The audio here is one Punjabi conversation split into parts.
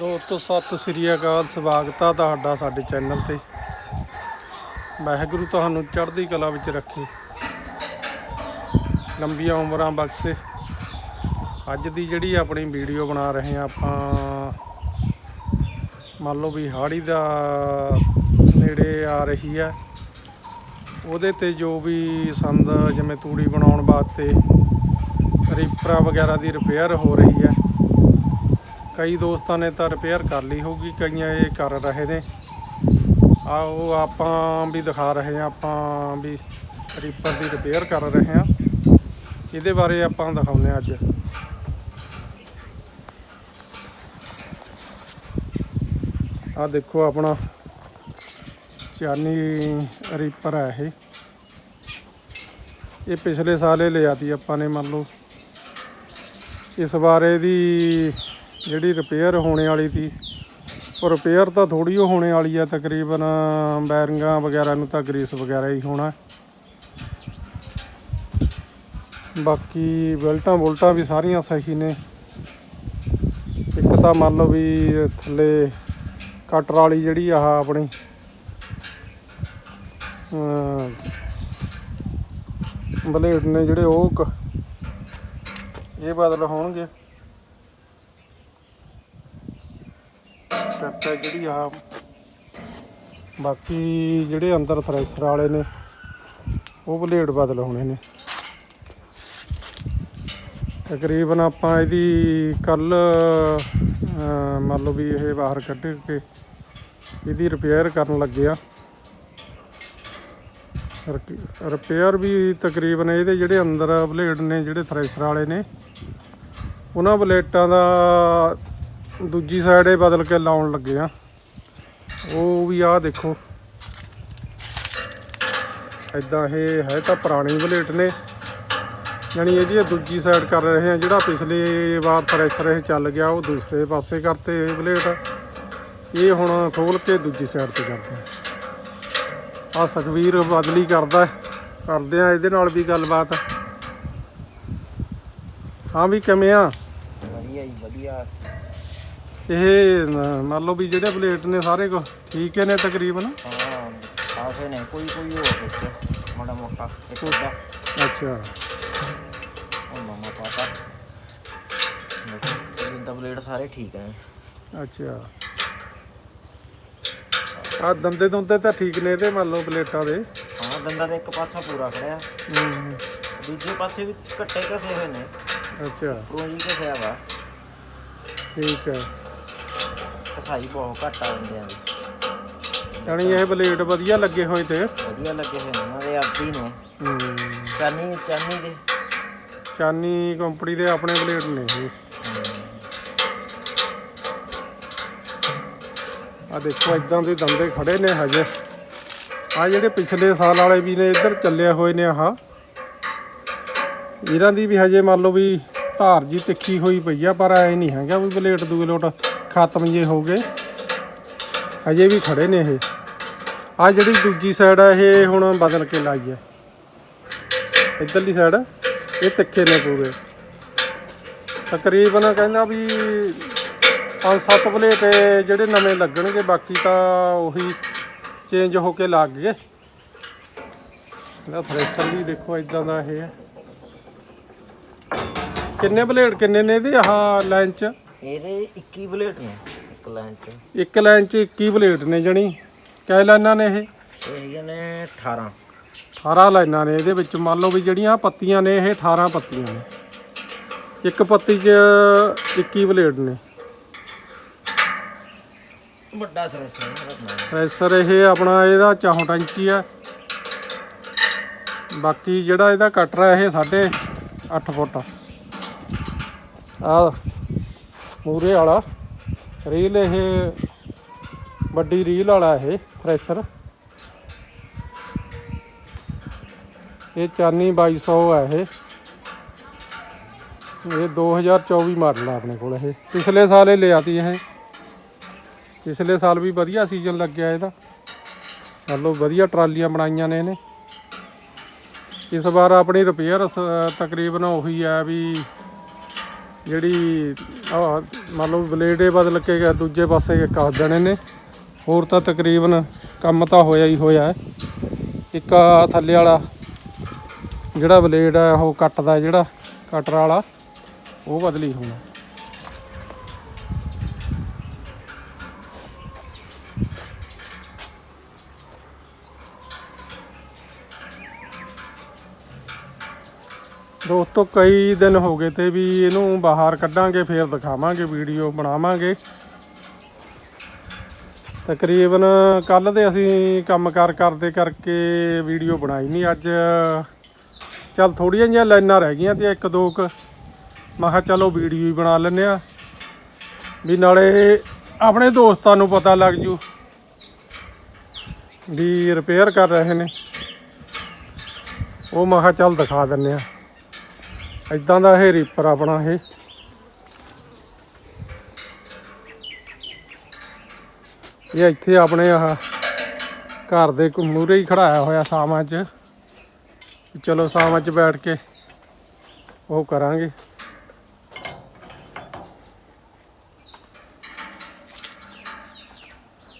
ਦੋਸਤੋ, ਸਤਿ ਸ੍ਰੀ ਅਕਾਲ, ਸਵਾਗਤ ਆ ਤੁਹਾਡਾ ਸਾਡੇ ਚੈਨਲ ਤੇ। ਵਾਹਿਗੁਰੂ ਤੁਹਾਨੂੰ ਚੜ੍ਹਦੀ ਕਲਾ ਵਿੱਚ ਰੱਖੇ। ਲੰਬੀਆਂ ਉਮਰਾਂ ਬਖਸ਼ੇ। ਅੱਜ ਦੀ ਜਿਹੜੀ ਆਪਣੀ ਵੀਡੀਓ ਬਣਾ ਰਹੇ ਆ ਆਪਾਂ, ਮੰਨ ਲਓ ਵੀ ਹਾੜੀ ਦਾ ਨੇੜੇ ਆ ਰਹੀ ਹੈ। ਉਹਦੇ ਤੇ ਜੋ ਵੀ ਸੰਦ, ਜਿਵੇਂ ਤੂੜੀ ਬਣਾਉਣ ਵਾਸਤੇ, ਰੀਪਰਾਂ ਵਗੈਰਾ ਦੀ ਰਿਪੇਅਰ ਹੋ ਰਹੀ ਹੈ। ਕਈ ਦੋਸਤਾਂ ਨੇ ਤਾਂ ਰਿਪੇਅਰ ਕਰ ਲਈ ਹੋਊਗੀ, ਕਈਆਂ ਇਹ ਕਰ ਰਹੇ ਨੇ। ਆਓ ਆਪਾਂ ਵੀ ਦਿਖਾ ਰਹੇ ਹਾਂ, ਆਪਾਂ ਵੀ ਰੀਪਰ ਦੀ ਰਿਪੇਅਰ ਕਰ ਰਹੇ ਹਾਂ। ਇਹਦੇ ਬਾਰੇ ਆਪਾਂ ਦਿਖਾਉਂਦੇ ਹਾਂ ਅੱਜ। ਆ ਦੇਖੋ ਆਪਣਾ ਚਾਨੀ ਰੀਪਰ ਹੈ ਇਹ। ਇਹ ਪਿਛਲੇ ਸਾਲ ਇਹ ਲਿਆ ਤੀ ਆਪਾਂ ਨੇ, ਮੰਨ ਲਓ। ਇਸ ਵਾਰ ਇਹਦੀ ਜਿਹੜੀ ਰਿਪੇਅਰ ਹੋਣੇ ਵਾਲੀ ਸੀ। ਉਹ ਰਿਪੇਅਰ ਤਾਂ ਥੋੜੀ ਉਹ ਹੋਣੇ ਵਾਲੀ ਆ, ਤਕਰੀਬਨ ਬੈਰਿੰਗਾਂ ਵਗੈਰਾ ਨੂੰ ਤਾਂ ਗਰੀਸ ਵਗੈਰਾ ਹੀ ਹੋਣਾ। ਬਾਕੀ ਬੈਲਟਾਂ ਬੁਲਟਾਂ ਵੀ ਸਾਰੀਆਂ ਸਹੀ ਨੇ। ਇੱਕ ਤਾਂ ਮੰਨ ਲਓ ਵੀ ਥੱਲੇ ਕਟਰ ਵਾਲੀ ਜਿਹੜੀ ਆਹ ਆਪਣੀ ਬਲੇਡ ਨੇ ਜਿਹੜੇ ਉਹ ਕ- ਇਹ ਬਦਲ ਹੋਣਗੇ। ਸਟੈਪ ਹੈ ਜਿਹੜੀ ਆ। ਬਾਕੀ ਜਿਹੜੇ ਅੰਦਰ ਥ੍ਰੈਸ਼ਰ ਵਾਲੇ ਨੇ, ਉਹ ਬਲੇਡ ਬਦਲ ਹੋਣੇ ਨੇ। ਤਕਰੀਬਨ ਆਪਾਂ ਇਹਦੀ ਕੱਲ ਮੰਨ ਲਓ ਵੀ ਇਹ ਬਾਹਰ ਕੱਢ ਕੇ ਇਹਦੀ ਰਿਪੇਅਰ ਕਰਨ ਲੱਗੇ ਆ। ਰਿਪੇਅਰ ਵੀ ਤਕਰੀਬਨ ਇਹਦੇ ਜਿਹੜੇ ਅੰਦਰ ਬਲੇਡ ਨੇ, ਜਿਹੜੇ ਥ੍ਰੈਸ਼ਰ ਵਾਲੇ ਨੇ, ਉਹਨਾਂ ਬਲੇਟਾਂ ਦਾ ਦੂਜੀ ਸਾਈਡ ਇਹ ਬਦਲ ਕੇ ਲਾਉਣ ਲੱਗੇ ਆ। ਉਹ ਵੀ ਆਹ ਦੇਖੋ। ਇਦਾਂ ਇਹ ਹੈ ਤਾਂ ਪੁਰਾਣੀ ਬਲੇਟ ਨੇ। ਯਾਨੀ ਜੀ ਦੂਜੀ ਸਾਈਡ ਕਰ ਰਹੇ ਆ, ਜਿਹੜਾ ਪਿਛਲੇ ਵਾਰ ਥ੍ਰੈਸ਼ਰ ਇਹ ਚੱਲ ਗਿਆ, ਉਹ ਦੂਸਰੇ ਪਾਸੇ ਕਰਤੇ ਇਹ ਬਲੇਟ। ਇਹ ਹੁਣ ਖੋਲ ਕੇ ਦੂਜੀ ਸਾਈਡ ਤੇ ਕਰਦੇ ਆ। ਆ ਸੁਖਵੀਰ ਬਦਲੀ ਕਰਦਾ ਕਰਦੇ ਆ ਇਹਦੇ ਨਾਲ ਵੀ ਗੱਲਬਾਤ। ਹਾਂ ਵੀ ਕਿਵੇਂ ਆ? ਵਧੀਆ ਜੀ, ਵਧੀਆ। ਇਹ ਨ- ਮੰਨ ਲਓ ਵੀ ਜਿਹੜੇ ਪਲੇਟ ਨੇ ਸਾਰੇ ਕੁ ਠੀਕ ਹੀ ਨੇ ਤਕਰੀਬਨ? ਹਾਂ ਆਸੇ ਨੇ ਕੋਈ ਕੋਈ ਹੋ ਵਿੱਚ ਮਾੜਾ ਮੋਟਾ ਇੱਕ ਦਾ ਅੱਛਾ। ਉਹ ਮਾਮਾ ਪਾਪਾ ਲੇਕਿਨ ਤਾਂ ਬਲੇਡ ਸਾਰੇ ਠੀਕ ਹੈ ਅੱਛਾ। ਆ ਦੰਦੇ ਦੁੰਦੇ ਤਾਂ ਠੀਕ ਨੇ ਇਹਦੇ ਮੰਨ ਲਓ ਪਲੇਟਾਂ ਦੇ। ਹਾਂ ਦੰਦਾਂ ਦੇ ਇੱਕ ਪਾਸਾ ਪੂਰਾ ਖੜਿਆ। ਹੂੰ, ਦੂਜੇ ਪਾਸੇ ਵੀ ਘੱਟੇ ਘਸੇ ਹੋਏ ਨੇ। ਅੱਛਾ। ਉੱਪਰੋਂ ਜੀ ਘਸਿਆ ਵਾ। ਠੀਕ ਹੈ। ਕਸਾਈ ਬਹੁਤ ਘੱਟ ਆ ਜਾਂਦੇ ਆ। ਯਾਨੀ ਇਹ ਪਲੇਟ ਵਧੀਆ ਲੱਗੇ ਹੋਏ ਤੇ। ਵਧੀਆ ਲੱਗੇ ਹੋਏ ਨੇ ਇਹਨਾਂ ਦੇ ਆਪੀ ਨੇ। ਹੂੰ, ਚਾਨੀ ਚਾਨੀ ਦੇ। ਚਾਨੀ ਕੰਪਨੀ ਦੇ ਆਪਣੇ ਪਲੇਟ ਨੇ ਆ ਦੇਖੋ ਇਦਾਂ ਦੇ ਦੰਦੇ ਖੜੇ ਨੇ ਹਜੇ। ਆ ਜਿਹੜੇ ਪਿਛਲੇ ਸਾਲ ਵਾਲੇ ਵੀ ਨੇ ਇੱਧਰ ਚੱਲੇ ਹੋਏ ਨੇ ਆਹ। ਇਹਨਾਂ ਦੀ ਵੀ ਹਜੇ ਮੰਨ ਲਓ ਵੀ ਧਾਰ ਜੀ ਤਿੱਖੀ ਹੋਈ ਪਈ ਆ ਪਰ ਐ ਨਹੀਂ ਹੈਗਾ ਵੀ ਬਲੇਡ ਦੂਏ ਲੋਟ ਖਤਮ ਜੇ ਹੋ ਗਏ। ਅਜੇ ਵੀ ਖੜੇ ਨੇ ਇਹ। ਆ ਜਿਹੜੀ ਦੂਜੀ ਸਾਈਡ ਆ, ਇਹ ਹੁਣ ਬਦਲ ਕੇ ਲਾਈ ਆ। ਇੱਧਰਲੀ ਸਾਈਡ ਇਹ ਤਿੱਖੇ ਨੇ ਪੂਰੇ। ਤਕਰੀਬਨ ਕਹਿੰਦਾ ਵੀ ਪੰਜ ਸੱਤ ਪਲੇਟ ਜਿਹੜੇ ਨਵੇਂ ਲੱਗਣਗੇ, ਬਾਕੀ ਤਾਂ ਉਹੀ ਚੇਂਜ ਹੋ ਕੇ ਲੱਗ ਗਏ। ਇਹਦਾ ਥ੍ਰੈਸ਼ਰ ਵੀ ਦੇਖੋ ਇਦਾਂ ਦਾ ਇਹ ਹੈ ਕਿੰਨੇ ਬਲੇਡ, ਕਿੰਨੇ ਨੇ ਇਹਦੇ? ਆਹ ਲੈਂਚ ਇਹਦੇ 21 ਬਲੇਡ ਨੇ ਇੱਕ ਲਾਈਨ 'ਚ। ਇੱਕ ਲਾਈਨ 'ਚ 21 ਬਲੇਡ ਨੇ ਜਣੀ। ਕੈ ਲਾਈਨਾਂ ਨੇ ਇਹ? ਇਹ ਨੇ 18 18 ਲਾਈਨਾਂ ਨੇ ਇਹਦੇ ਵਿੱਚ। ਮੰਨ ਲਓ ਵੀ ਜਿਹੜੀਆਂ ਪੱਤੀਆਂ ਨੇ ਇਹ 18 ਪੱਤੀਆਂ ਨੇ। ਇੱਕ ਪੱਤੀ 'ਚ 21 ਬਲੇਡ ਨੇ। ਵੱਡਾ ਸਰਸ ਪ੍ਰੈਸ਼ਰ ਇਹ ਆਪਣਾ ਇਹਦਾ 64 ਇੰਚੀ ਆ। ਬਾਕੀ ਜਿਹੜਾ ਇਹਦਾ ਕਟਰ ਹੈ ਇਹ 8.5 ਫੁੱਟ ਆ। ਮੂਰੇ ਵਾਲਾ। ਰੀਲ ਇਹ ਵੱਡੀ ਰੀਲ ਵਾਲਾ ਇਹ ਥ੍ਰੈਸ਼ਰ ਇਹ ਚਾਨੀ 2200 ਹੈ ਇਹ। ਇਹ 2024 ਮਾਡਲ ਆ ਆਪਣੇ ਕੋਲ ਇਹ। ਪਿਛਲੇ ਸਾਲ ਇਹ ਲਿਆ ਤੀ ਇਹ। ਪਿਛਲੇ ਸਾਲ ਵੀ ਵਧੀਆ ਸੀਜ਼ਨ ਲੱਗਿਆ ਇਹਦਾ। ਚਲੋ ਵਧੀਆ ਟਰਾਲੀਆਂ ਬਣਾਈਆਂ ਨੇ ਇਹਨੇ। ਇਸ ਵਾਰ ਆਪਣੀ ਰਿਪੇਅਰ ਤਕਰੀਬਨ ਉਹੀ ਹੈ ਵੀ ਜਿਹੜੀ ਆਹ ਮੰਨ ਲਓ ਬਲੇਡੇ ਬਦਲ ਕੇ ਗਿਆ ਦੂਜੇ ਪਾਸੇ ਕਰ ਦੇਣੇ ਨੇ, ਹੋਰ ਤਾਂ ਤਕਰੀਬਨ ਕੰਮ ਤਾਂ ਹੋਇਆ ਹੀ ਹੋਇਆ ਇੱਕ ਥੱਲੇ ਵਾਲਾ ਜਿਹੜਾ ਬਲੇਡ ਹੈ, ਉਹ ਕੱਟਦਾ ਜਿਹੜਾ, ਕਟਰ ਵਾਲਾ, ਉਹ ਬਦਲੀ ਹੋਣਾ। ਦੋਸਤੋ ਕਈ ਦਿਨ ਹੋ ਗਏ ਤੇ ਵੀ ਇਹਨੂੰ ਬਾਹਰ ਕੱਢਾਂਗੇ, ਫੇਰ ਦਿਖਾਵਾਂਗੇ, ਵੀਡੀਓ ਬਣਾਵਾਂਗੇ। ਤਕਰੀਬਨ ਕੱਲ ਦੇ ਅਸੀਂ ਕੰਮਕਾਰ ਕਰਦੇ ਕਰਕੇ ਵੀਡੀਓ ਬਣਾਈ ਨਹੀਂ ਅੱਜ। ਚੱਲ ਥੋੜੀਆਂ ਜਿਹੀਆਂ ਲਾਈਨਾਂ ਰਹਿ ਗਈਆਂ ਤੇ ਇੱਕ ਦੋ ਕੁ। ਮੈਂ ਕਿਹਾ ਚਲੋ ਵੀਡੀਓ ਹੀ ਬਣਾ ਲੈਂਦੇ ਆ ਵੀ ਨਾਲੇ ਆਪਣੇ ਦੋਸਤਾਂ ਨੂੰ ਪਤਾ ਲੱਗ ਜੂ ਵੀ ਰਿਪੇਅਰ ਕਰ ਰਹੇ ਨੇ। ਉਹ ਮੈਂ ਕਿਹਾ ਚੱਲ ਦਿਖਾ ਦਿੰਦੇ ਆ ਇਦਾਂ ਦਾ ਇਹ ਰੀਪਰ ਆਪਣਾ ਇਹ। ਇਹ ਇੱਥੇ ਆਪਣੇ ਆਹ ਘਰ ਦੇ ਮੂਰੇ ਹੀ ਖੜਾਇਆ ਹੋਇਆ ਸਾਵਾਂ 'ਚ। ਚਲੋ ਸਾਵਾਂ 'ਚ ਬੈਠ ਕੇ ਉਹ ਕਰਾਂਗੇ।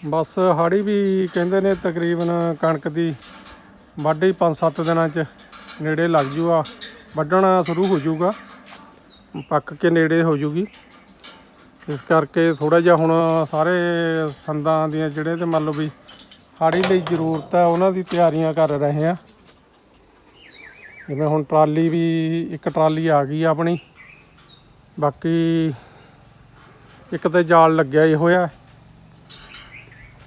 ਬਸ ਹਾੜੀ ਵੀ ਕਹਿੰਦੇ ਨੇ ਤਕਰੀਬਨ ਕਣਕ ਦੀ ਵਾਢੀ 5-7 ਦਿਨਾਂ 'ਚ ਨੇੜੇ ਲੱਗ ਜੂਗਾ ਵੱਢਣਾ ਸ਼ੁਰੂ ਹੋ ਜਾਊਗਾ। ਪੱਕ ਕੇ ਨੇੜੇ ਹੋ ਜੂਗੀ ਇਸ ਕਰਕੇ ਥੋੜਾ ਜਿਹਾ ਹੁਣ ਸਾਰੇ ਸੰਦਾਂ ਦੀਆਂ ਜਿਹੜੇ ਤੇ ਮੰਨ ਲਓ ਵੀ ਹਾੜੀ ਲਈ ਜ਼ਰੂਰਤ ਹੈ, ਉਹਨਾਂ ਦੀ ਤਿਆਰੀਆਂ ਕਰ ਰਹੇ ਆ ਜਿਵੇਂ ਹੁਣ ਟਰਾਲੀ ਵੀ, ਇੱਕ ਟਰਾਲੀ ਆ ਗਈ ਆ ਆਪਣੀ। ਬਾਕੀ ਇੱਕ ਤੇ ਜਾਲ ਲੱਗਿਆ ਹੀ ਹੋਇਆ।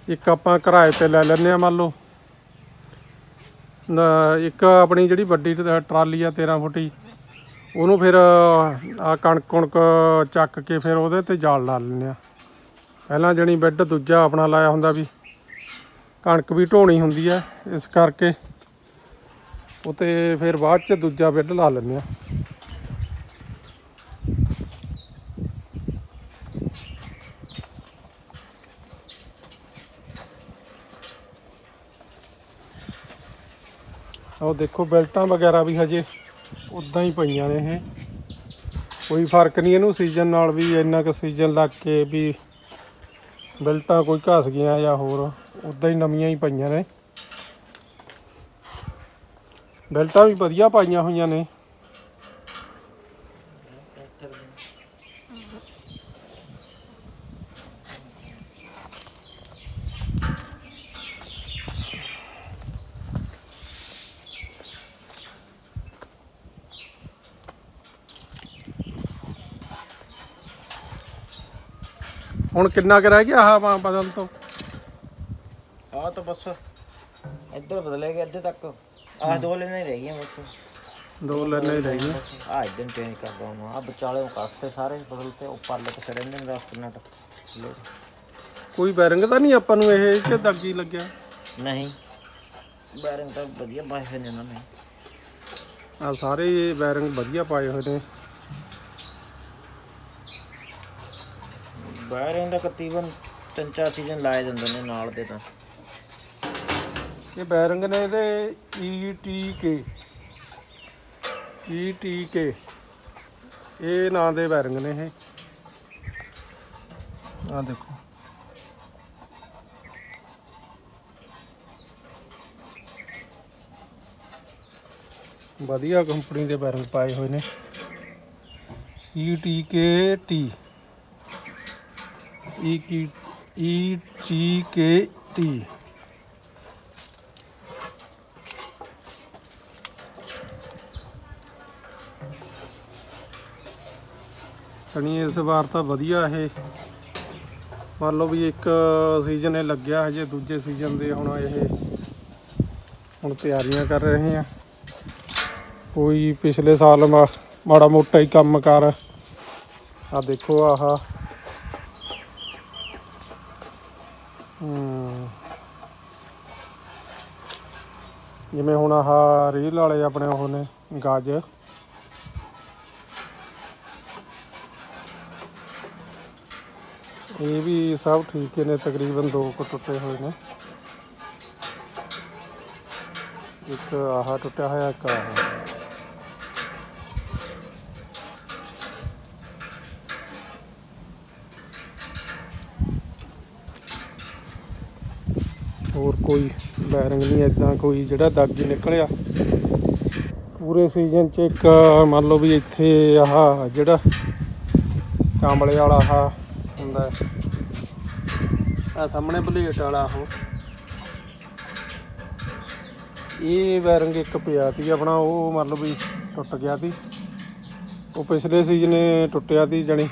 ਇੱਕ ਆਪਾਂ ਕਿਰਾਏ ਤੇ ਲੈ ਲੈਂਦੇ ਆ ਮੰਨ ਲਓ। ਇੱਕ ਆਪਣੀ ਜਿਹੜੀ ਵੱਡੀ ਟ- ਟਰਾਲੀ ਆ 13 ਫੁੱਟੀ, ਉਹਨੂੰ ਫਿਰ ਆ ਕਣਕ, ਕੁਣਕ ਚੱਕ ਕੇ ਫਿਰ ਉਹਦੇ ਤੇ ਜਾਲ ਲਾ ਲੈਂਦੇ ਆ। ਪਹਿਲਾਂ ਜਣੀ ਬੈੱਡ ਦੂਜਾ ਆਪਣਾ ਲਾਇਆ ਹੁੰਦਾ ਵੀ, ਕਣਕ ਵੀ ਢੋਣੀ ਹੁੰਦੀ ਆ ਇਸ ਕਰਕੇ, ਉਹ ਤੇ ਫਿਰ ਬਾਅਦ ਚ ਦੂਜਾ ਬੈੱਡ ਲਾ ਲੈਂਦੇ ਆ। ਉਹ ਦੇਖੋ, ਬੈਲਟਾਂ ਵਗੈਰਾ ਵੀ ਹਜੇ ਉਦਾਂ ਹੀ ਪਈਆਂ ਨੇ ਇਹ। ਕੋਈ ਫ਼ਰਕ ਨਹੀਂ ਇਹਨੂੰ ਸੀਜ਼ਨ ਨਾਲ ਵੀ, ਇੰਨਾ ਕੁ ਸੀਜ਼ਨ ਲੱਗ ਕੇ ਵੀ ਬੈਲਟਾਂ ਕੋਈ ਘਸ ਗਈਆਂ ਜਾਂ ਹੋਰ ਉਦਾਂ ਹੀ ਨਵੀਆਂ ਹੀ ਪਈਆਂ ਨੇ। ਬੈਲਟਾਂ ਵੀ ਵਧੀਆ ਪਾਈਆਂ ਹੋਈਆਂ ਨੇ। ਹੁਣ ਕਿੰਨਾ ਕੁ ਰਹਿ ਗਿਆ ਆਹ ਬਦਲ ਤੋਂ? ਆ ਤਾਂ ਬਸ ਇੱਧਰ ਬਦਲੇ ਗਏ ਅੱਧੇ ਤੱਕ। ਆਹ ਦੋ ਲੈਣੇ ਹੀ ਰਹਿ ਗਈਆਂ ਬਸ। ਦੋ ਲੈਣੇ ਹੀ ਰਹਿ ਗਈਆਂ। ਆ ਇਦਾਂ ਚੇਂਜ ਕਰ ਦਵਾਂ ਆ ਵਿਚਾਲੇ ਕਾਸਤੇ ਸਾਰੇ ਬਦਲਤੇ ਉਹ ਪਰਲੇ ਤੇ ਛੜੇ ਨੇ ਰਸਤ ਨਟ ਕੋਈ ਬੈਰਿੰਗ ਤਾਂ ਨਹੀਂ ਆਪਾਂ ਨੂੰ ਇਹ ਕਿ ਦਾਗੀ ਲੱਗਿਆ? ਨਹੀਂ। ਬੈਰਿੰਗ ਤਾਂ ਵਧੀਆ ਪਾਏ ਹੋਏ ਨੇ ਇਹਨਾਂ ਨੇ। ਆ ਸਾਰੇ ਬੈਰਿੰਗ ਵਧੀਆ ਪਾਏ ਹੋਏ ਨੇ। ਬੈਰਿੰਗ ਦਾ ਤਕਰੀਬਨ ਤਿੰਨ ਚਾਰ ਸੀਜ਼ਨ ਲਾਏ ਜਾਂਦੇ ਨੇ ਨਾਲ ਦੇ ਤਾਂ। ਇਹ ਬੈਰਿੰਗ ਨੇ ਇਹਦੇ ETK ETK ਇਹ ਨਾਂ ਦੇ ਬੈਰਿੰਗ ਨੇ ਇਹ। ਆ ਦੇਖੋ। ਵਧੀਆ ਕੰਪਨੀ ਦੇ ਬੈਰਿੰਗ ਪਾਏ ਹੋਏ ਨੇ। ਈ T ETK T ਕਣੀ ਇਸ ਵਾਰ ਤਾਂ ਵਧੀਆ ਇਹ। ਮੰਨ ਲਓ ਵੀ ਇੱਕ ਸੀਜ਼ਨ ਇਹ ਲੱਗਿਆ ਹਜੇ, ਦੂਜੇ ਸੀਜ਼ਨ ਦੇ ਹੁਣ ਇਹ ਹੁਣ ਤਿਆਰੀਆਂ ਕਰ ਰਹੇ ਆ ਕੋਈ ਪਿਛਲੇ ਸਾਲ ਮਾ- ਮਾੜਾ ਮੋਟਾ ਹੀ ਕੰਮ ਕਰ। ਆ ਦੇਖੋ ਆਹਾ ਹਮ ਜਿਵੇਂ ਹੁਣ ਆਹ ਰੀਲ ਵਾਲੇ ਆਪਣੇ ਉਹ ਨੇ ਗਾਜ ਇਹ ਵੀ ਸਭ ਠੀਕ ਹੀ ਨੇ, ਤਕਰੀਬਨ ਦੋ ਕੁ ਟੁੱਟੇ ਹੋਏ ਨੇ। ਇੱਕ ਆਹ ਟੁੱਟਿਆ ਹੋਇਆ, ਇੱਕ ਆਹ। ਹੋਰ ਕੋਈ ਬੈਰਿੰਗ ਨਹੀਂ ਇਦਾਂ ਕੋਈ ਜਿਹੜਾ ਦਾਗੀ ਨਿਕਲਿਆ। ਪੂਰੇ ਸੀਜ਼ਨ 'ਚ ਇੱਕ, ਮੰਨ ਲਓ ਵੀ ਇੱਥੇ ਆਹ ਜਿਹੜਾ ਕਾਂਬਲੇ ਵਾਲਾ ਆਹ ਹੁੰਦਾ ਆ ਸਾਹਮਣੇ ਬਲੇਟ ਵਾਲਾ ਉਹ। ਇਹ ਬੈਰਿੰਗ ਇੱਕ ਪਿਆ ਸੀ ਆਪਣਾ, ਉਹ ਮੰਨ ਲਓ ਵੀ ਟੁੱਟ ਗਿਆ ਸੀ। ਉਹ ਪਿਛਲੇ ਸੀਜ਼ਨ ਟੁੱਟਿਆ ਸੀ ਜਣੀ,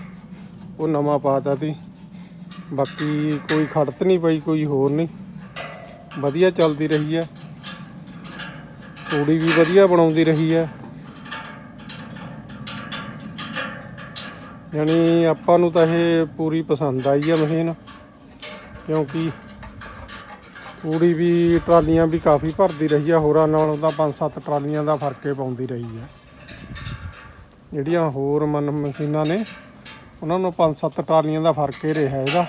ਉਹ ਨਵਾਂ ਪਾਤਾ ਸੀ। ਬਾਕੀ ਕੋਈ ਖੜਤ ਨਹੀਂ ਪਈ, ਕੋਈ ਹੋਰ ਨਹੀਂ। ਵਧੀਆ ਚੱਲਦੀ ਰਹੀ ਹੈ। ਤੂੜੀ ਵੀ ਵਧੀਆ ਬਣਾਉਂਦੀ ਰਹੀ ਹੈ। ਯਾਨੀ ਆਪਾਂ ਨੂੰ ਤਾਂ ਇਹ ਪੂਰੀ ਪਸੰਦ ਆਈ ਹੈ ਮਸ਼ੀਨ, ਕਿਉਂਕਿ ਤੂੜੀ ਵੀ ਟਰਾਲੀਆਂ ਵੀ ਕਾਫੀ ਭਰਦੀ ਰਹੀ ਹੈ। ਹੋਰਾਂ ਨਾਲੋਂ ਤਾਂ 5-7 ਟਰਾਲੀਆਂ ਦਾ ਫਰਕੇ ਪਾਉਂਦੀ ਰਹੀ ਹੈ। ਜਿਹੜੀਆਂ ਹੋਰ ਮਨ ਮਸ਼ੀਨਾਂ ਨੇ, ਉਹਨਾਂ ਨੂੰ 5-7 ਟਰਾਲੀਆਂ ਦਾ ਫ਼ਰਕ ਹੀ ਰਿਹਾ ਇਹਦਾ।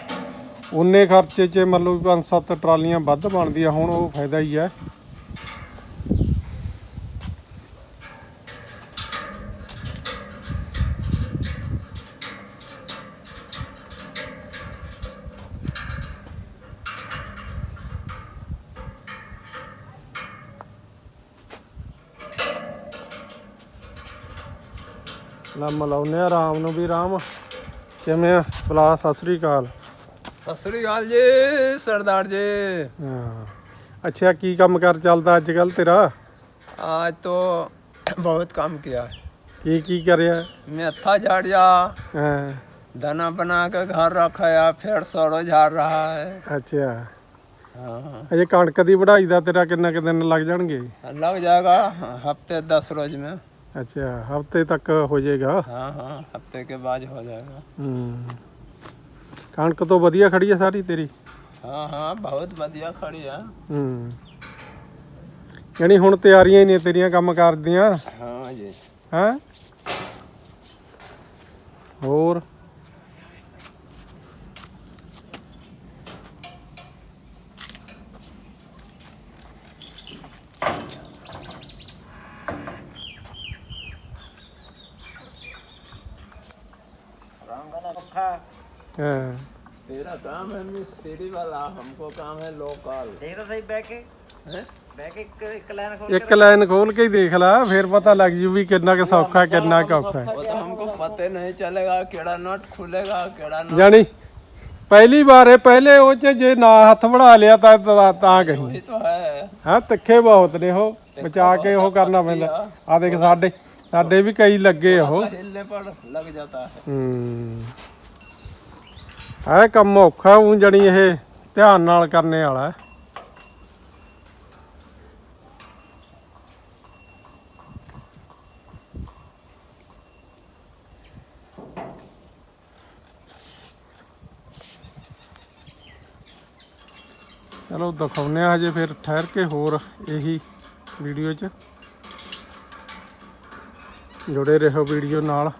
ਉਨੇ ਖਰਚੇ 'ਚ ਮਤਲਬ ਲਓ ਵੀ 5-7 ਟਰਾਲੀਆਂ ਵੱਧ ਬਣਦੀਆਂ, ਹੁਣ ਉਹ ਫਾਇਦਾ ਹੀ ਹੈ। ਲੰਮ ਲਾਉਨੇ ਆ ਰਾਮ ਨੂੰ ਵੀ ਰਾਮ ਕਿਵੇਂ ਆ? ਬਲਾ, ਸਤਿ ਸ੍ਰੀ ਅਕਾਲ। ਸਤਿ ਸ੍ਰੀ ਅਕਾਲ ਜੀ ਸਰਦਾਰ ਜੀ ਹਾਂ ਅੱਛਾ ਕੀ ਕੰਮ ਕਰ ਚੱਲਦਾ ਅੱਜ ਕੱਲ ਤੇਰਾ आज तो बहुत काम किया है ਕੀ ਕੀ ਕਰਿਆ मेथा झाड़ जा ਹਾਂ दाना बना के घर रखाया फिर सरो झाड़ रहा है ਅੱਛਾ हाँ ਅਜੇ ਕਣਕ ਦੀ ਵਢਾਈ ਦਾ ਤੇਰਾ ਕਿੰਨਾ ਕੁ ਦਿਨ ਲੱਗ ਜਾਣਗੇ लग जाएगा हफ्ते दस रोज में ਅੱਛਾ ਹਫਤੇ ਤੱਕ ਹੋ ਜਾਏਗਾ हाँ हाँ हफ्ते के बाद हो जाएगा ਹੂੰ ਕਣਕ ਤੋਂ ਵਧੀਆ ਖੜੀ ਆ ਸਾਰੀ ਤੇਰੀ? ਹਾਂ ਹਾਂ ਬਹੁਤ ਵਧੀਆ ਖੜੀ ਆ। ਹੂੰ। ਯਾਨੀ ਹੁਣ ਤਿਆਰੀਆਂ ਹੀ ਨੇ ਤੇਰੀਆਂ ਹੋਰ? ਰੰਗ ਦਾ ਪੱਖਾ। ਹਾਂ तेरा काम है मिस्त्री वाला हमको काम है लोकल ਦੇਖ ਤਾਂ ਸਹੀ ਬਹਿ ਕੇ हैं? ਬਹਿ ਕੇ ਇੱਕ ਇੱਕ ਲਾਈਨ ਖੋਲ ਇੱਕ ਲਾਈਨ ਖੋਲ ਕੇ ਹੀ ਦੇਖ ਲੈ ਫਿਰ ਪਤਾ ਲੱਗ ਜੂ ਵੀ ਕਿੰਨਾ ਕੁ ਸੌਖਾ ਕਿੰਨਾ ਕੁ ਔਖਾ ਹੈ वो तो हमको पता नहीं चलेगा केड़ा नट खुलेगा केड़ा नट ਜਾਣੀ ਪਹਿਲੀ ਵਾਰ ਇਹ ਪਹਿਲੇ ਉਹ ਚ ਜੇ ਨਾ ਹੱਥ ਬਣਾ ਲਿਆ ਤਾਂ ਤਾਂ- ਤਾਂ ਕਹੀ वही तो है ਹਾਂ ਤਿੱਖੇ ਬਹੁਤ ਨੇ ਉਹ ਬਚਾ ਕੇ ਉਹ ਕਰਨਾ ਪੈਂਦਾ ਆ ਦੇਖ ਸਾਡੇ ਸਾਡੇ ਵੀ ਕਈ ਲੱਗੇ ਉਹ ऐसा हिलने पर लग जाता है ਹੈ ਕੰਮ ਔਖਾ ਉਹ ਜਣੀ ਇਹ ਧਿਆਨ ਨਾਲ ਕਰਨੇ ਵਾਲਾ ਹੈ। ਚਲੋ ਦਿਖਾਉਂਦੇ ਆ ਹਜੇ ਫਿਰ, ਠਹਿਰ ਕੇ ਹੋਰ ਇਹੀ ਵੀਡੀਓ 'ਚ ਜੁੜੇ ਰਹੋ ਵੀਡੀਓ ਨਾਲ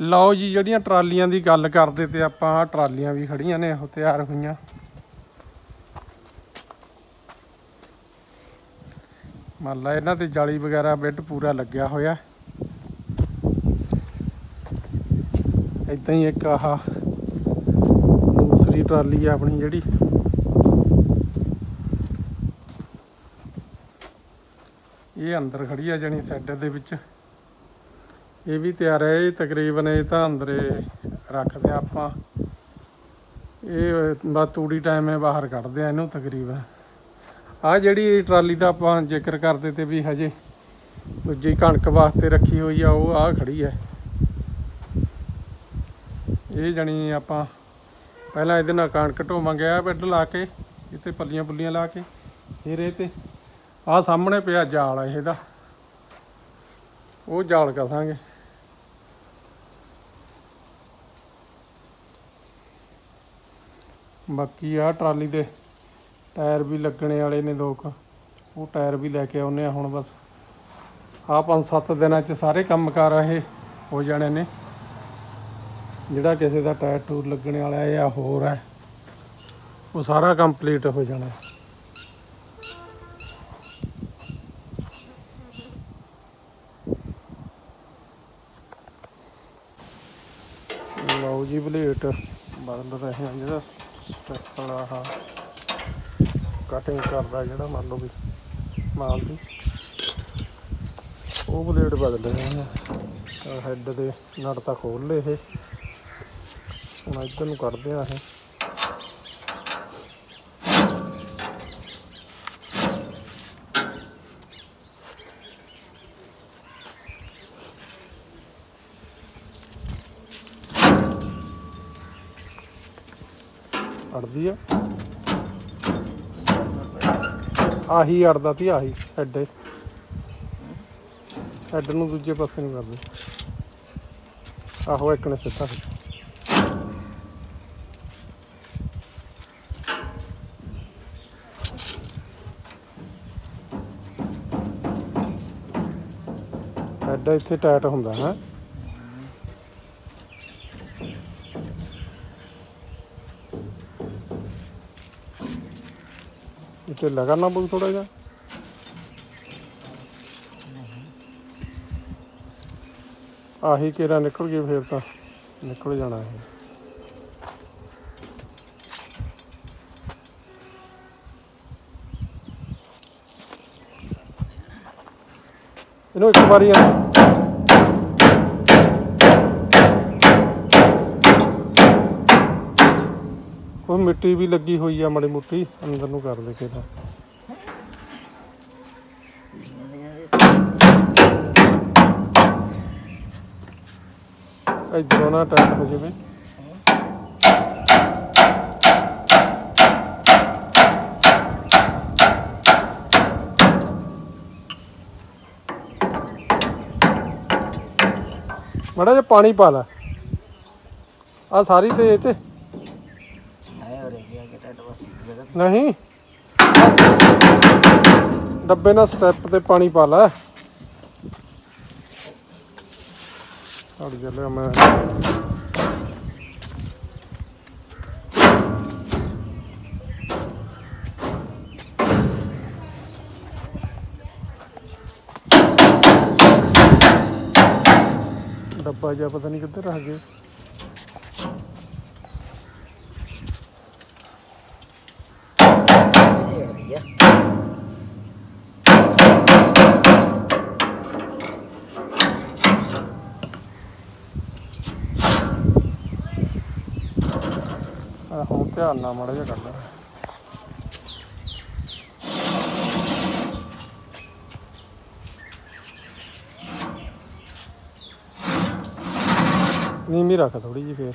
ਲਓ ਜੀ, ਜਿਹੜੀਆਂ ਟਰਾਲੀਆਂ ਦੀ ਗੱਲ ਕਰਦੇ ਤੇ ਆਪਾਂ ਆਹ ਟਰਾਲੀਆਂ ਵੀ ਖੜੀਆਂ ਨੇ, ਉਹ ਤਿਆਰ ਹੋਈਆਂ। ਮੰਨ ਲਾ ਇਹਨਾਂ ਤੇ ਜਾਲੀ ਵਗੈਰਾ ਬੈੱਡ ਪੂਰਾ ਲੱਗਿਆ ਹੋਇਆ। ਇਦਾਂ ਹੀ ਇੱਕ ਆਹ ਦੂਸਰੀ ਟਰਾਲੀ ਆ ਆਪਣੀ ਜਿਹੜੀ। ਇਹ ਅੰਦਰ ਖੜੀ ਆ ਜਣੀ ਸੈੱਡ ਦੇ ਵਿੱਚ। ਇਹ ਵੀ ਤਿਆਰ ਹੈ ਇਹ ਤਕਰੀਬਨ ਇਹ ਤਾਂ ਅੰਦਰੇ ਰੱਖਦੇ ਆ ਆਪਾਂ। ਇਹ ਬਸ ਤੂੜੀ ਟਾਈਮ ਹੈ ਬਾਹਰ ਕੱਢਦੇ ਆ ਇਹਨੂੰ ਤਕਰੀਬਨ। ਆ ਜਿਹੜੀ ਟਰਾਲੀ ਦਾ ਆਪਾਂ ਜ਼ਿਕਰ ਕਰਦੇ ਤੇ ਵੀ ਹਜੇ ਦੂਜੀ ਕਣਕ ਵਾਸਤੇ ਰੱਖੀ ਹੋਈ ਆ, ਉਹ ਆ ਖੜੀ ਹੈ। ਇਹ ਜਣੀ ਆਪਾਂ ਪਹਿਲਾਂ ਇਹਦੇ ਨਾਲ ਕਣਕ ਢੋਵਾਂਗੇ ਆ ਬੈੱਡ ਲਾ ਕੇ, ਇੱਥੇ ਪੱਲੀਆਂ ਪੁੱਲੀਆਂ ਲਾ ਕੇ ਫਿਰ ਇਹ ਤੇ। ਆ ਸਾਹਮਣੇ ਪਿਆ ਜਾਲ ਇਹਦਾ। ਉਹ ਜਾਲ ਕਸਾਂਗੇ ਬਾਕੀ ਆ ਟਰਾਲੀ ਦੇ ਟਾਇਰ ਵੀ ਲੱਗਣੇ ਵਾਲੇ ਨੇ ਲੋਕ। ਉਹ ਟਾਇਰ ਵੀ ਲੈ ਕੇ ਆਉਨੇ ਆ ਹੁਣ ਬਸ। ਆ ਪੰਜ ਸੱਤ ਦਿਨਾਂ ਚ ਸਾਰੇ ਕੰਮ ਕਰ ਰਹੇ ਹੋ ਜਾਣੇ ਨੇ। ਜਿਹੜਾ ਕਿਸੇ ਦਾ ਟਾਇਰ ਟੂਰ ਲੱਗਣੇ ਵਾਲਾ ਹੈ ਜਾਂ ਹੋਰ ਹੈ, ਉਹ ਸਾਰਾ ਕੰਪਲੀਟ ਹੋ ਜਾਣਾ। ਹੈ। ਲਓ ਜੀ ਬਲੇਟ। ਬਦਲ ਰਹੇ ਹਾਂ ਜਿਹੜਾ। ਸਟੈਪ ਵਾਲਾ ਆਹ। ਕਟਿੰਗ ਕਰਦਾ ਜਿਹੜਾ ਮੰਨ ਲਓ ਵੀ ਮਾਲ ਦੀ। ਉਹ ਬਲੇਡ ਬਦਲ ਰਹੇ ਹਾਂ ਹੈੱਡ ਦੇ ਨਟ ਤਾਂ ਖੋਲ ਲਏ ਇਹ। ਹੁਣ ਇੱਧਰ ਨੂੰ ਕੱਢਦੇ ਆ ਇਹ। ਅੜਦੀ ਆ। ਆਹੀ ਅੜਦਾ ਤੀ ਆਹੀ ਹੈਡ ਹੈਡ ਨੂੰ ਦੂਜੇ ਪਾਸੇ ਨੂੰ ਕਰਦੇ। ਆਹੋ ਇੱਕ ਨੇ ਸਿੱਧਾ ਖਿੱਚਿਆ। ਹੈਡ ਇੱਥੇ ਟਾਈਟ ਹੁੰਦਾ, ਹੈ। ਇੱਥੇ ਲਗਾਣਾ ਪਊ ਥੋੜਾ ਜਿਹਾ। ਆਹੀ ਕੇਰਾ ਨਿਕਲ ਗਏ ਫੇਰ ਤਾਂ, ਨਿਕਲ ਜਾਣਾ ਇਹ। ਇਹਨੂੰ ਇੱਕ ਵਾਰੀ ਉਹ ਮਿੱਟੀ ਵੀ ਲੱਗੀ ਹੋਈ ਆ ਮਾੜੀ ਮੋਟੀ, ਅੰਦਰ ਨੂੰ ਕਰ ਦੇ ਕਿਹਦਾ ਇਧਰੋਂ ਨਾ ਟਾਈਟ ਹੋ ਜਾਵੇ। ਮੜਾ ਜਿਹਾ ਪਾਣੀ ਪਾ ਲੈ। ਆ ਸਾਰੀ ਤੇ ਇਹ ਤੇ ਹੈ ਹੋ ਰਹੀ ਹੈ ਕਿ ਟੱਟ ਬਸ ਜਗ੍ਹਾ ਨਹੀਂ। ਡੱਬੇ ਨਾਲ ਸਟੈਪ ਤੇ ਪਾਣੀ ਪਾ ਲੈ। ਛੱਡ ਚੱਲਿਆ ਮੈਂ। ਡੱਬਾ ਜਿਹਾ ਪਤਾ ਨਹੀਂ ਕਿੱਧਰ ਰਹਿ ਗਿਆ। ਆ ਹੁਣ ਧਿਆਨ ਨਾਲ ਮਾੜਾ ਜਿਹਾ ਕਰਦਾ ਨੀਮੀ ਰੱਖ ਥੋੜੀ ਜਿਹੀ ਫੇਰ।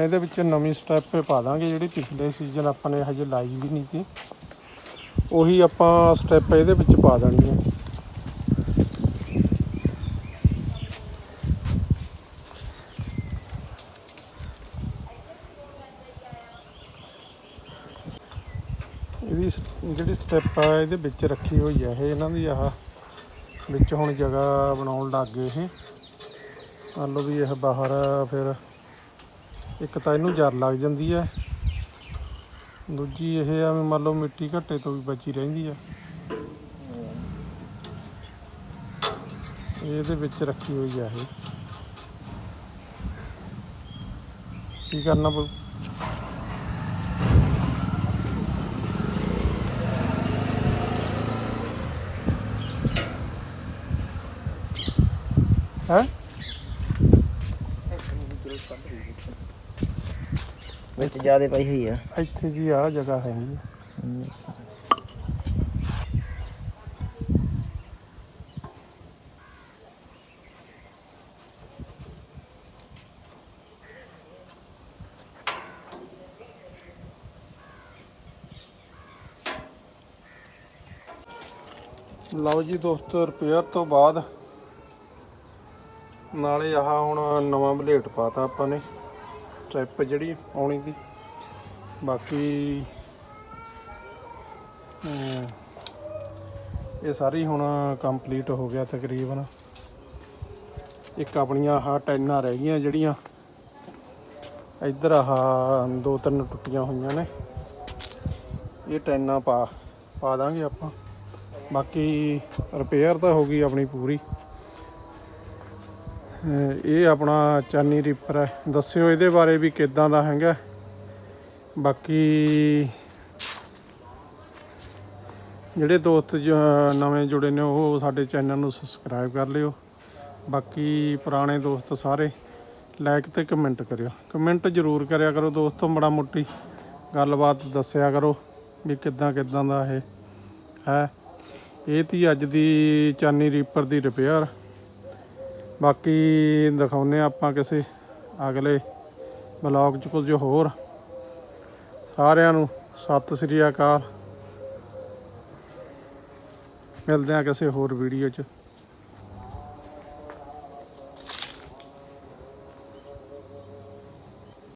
ਹੁਣ ਇਹਦੇ ਵਿੱਚ ਨਵੀਂ ਸਟੈਪ ਪਾ ਦਾਂਗੇ ਜਿਹੜੀ ਪਿਛਲੇ ਸੀਜ਼ਨ ਆਪਾਂ ਨੇ ਹਜੇ ਲਾਈ ਵੀ ਨਹੀਂ ਸੀ। ਉਹੀ ਆਪਾਂ ਸਟੈਪ ਇਹਦੇ ਵਿੱਚ ਪਾ ਦੇਣੀ ਹੈ। ਇਹਦੀ ਜਿਹੜੀ ਸਟੈਪ ਆ, ਇਹਦੇ ਵਿੱਚ ਰੱਖੀ ਹੋਈ ਆ ਇਹ। ਇਹਨਾਂ ਦੀ ਆਹ ਵਿੱਚ ਹੁਣ ਜਗ੍ਹਾ ਬਣਾਉਣ ਲੱਗ ਗਏ ਇਹ। ਮੰਨ ਲਓ ਵੀ ਇਹ ਬਾਹਰ ਫਿਰ ਇੱਕ ਤਾਂ ਇਹਨੂੰ ਜਰ ਲੱਗ ਜਾਂਦੀ ਹੈ। ਦੂਜੀ ਇਹ ਆ ਵੀ ਮੰਨ ਲਓ ਮਿੱਟੀ ਘੱਟੇ ਤੋਂ ਵੀ ਬਚੀ ਰਹਿੰਦੀ ਆ। ਇਹਦੇ ਵਿੱਚ ਰੱਖੀ ਹੋਈ ਆ ਇਹ। ਕੀ ਕਰਨਾ ਪਊ? ਹੈ? ਵਿੱਚ ਜਿਆਦੇ ਪਈ ਹੋਈ ਆ ਇੱਥੇ ਜੀ ਆ, ਜਗ੍ਹਾ ਹੈਗੀ ਆ। ਲਓ ਜੀ ਦੋਸਤੋ ਰਿਪੇਅਰ ਤੋਂ ਬਾਅਦ ਨਾਲੇ ਆਹ ਹੁਣ ਨਵਾਂ ਬਲੇਟ ਪਾਤਾ ਆਪਾਂ ਨੇ ਸਟੈਪ ਜਿਹੜੀ ਆਉਣੀ ਦੀ। ਬਾਕੀ ਇਹ ਸਾਰੀ ਹੁਣ ਕੰਪਲੀਟ ਹੋ ਗਿਆ ਤਕਰੀਬਨ। ਇੱਕ ਆਪਣੀਆਂ ਆਹ ਟੈਨਾਂ ਰਹਿ ਗਈਆਂ ਜਿਹੜੀਆਂ। ਇੱਧਰ ਆਹ ਦੋ ਤਿੰਨ ਟੁੱਟੀਆਂ ਹੋਈਆਂ ਨੇ। ਇਹ ਟੈਨਾਂ ਪਾ ਪਾ ਦਾਂਗੇ ਆਪਾਂ। ਬਾਕੀ ਰਿਪੇਅਰ ਤਾਂ ਹੋ ਗਈ ਆਪਣੀ ਪੂਰੀ। ਇਹ ਆਪਣਾ ਚਾਨੀ ਰੀਪਰ ਹੈ। ਦੱਸਿਓ ਇਹਦੇ ਬਾਰੇ ਵੀ ਕਿੱਦਾਂ ਦਾ ਹੈਗਾ। ਬਾਕੀ ਜਿਹੜੇ ਦੋਸਤ ਜ- ਨਵੇਂ ਜੁੜੇ ਨੇ, ਉਹ ਸਾਡੇ ਚੈਨਲ ਨੂੰ ਸਬਸਕ੍ਰਾਈਬ ਕਰ ਲਿਓ। ਬਾਕੀ ਪੁਰਾਣੇ ਦੋਸਤ ਸਾਰੇ ਲਾਈਕ ਤੇ ਕਮੈਂਟ ਕਰਿਓ। ਕਮੈਂਟ ਜ਼ਰੂਰ ਕਰਿਆ ਕਰੋ ਦੋਸਤੋ ਬੜਾ ਮੋਟੀ ਗੱਲਬਾਤ ਦੱਸਿਆ ਕਰੋ ਵੀ ਕਿੱਦਾਂ ਕਿੱਦਾਂ ਦਾ ਇਹ ਹੈ। ਇਹ ਤੀ ਅੱਜ ਦੀ ਚਾਨੀ ਰੀਪਰ ਦੀ ਰਿਪੇਅਰ ਬਾਕੀ ਦਿਖਾਉਨੇ ਆਪਾਂ ਕਿਸੇ ਅਗਲੇ ਬਲੌਗ 'ਚ ਕੁਝ ਹੋਰ। ਸਾਰਿਆਂ ਨੂੰ ਸਤਿ ਸ੍ਰੀ ਅਕਾਲ। ਮਿਲਦੇ ਆ ਕਿਸੇ ਹੋਰ ਵੀਡੀਓ 'ਚ।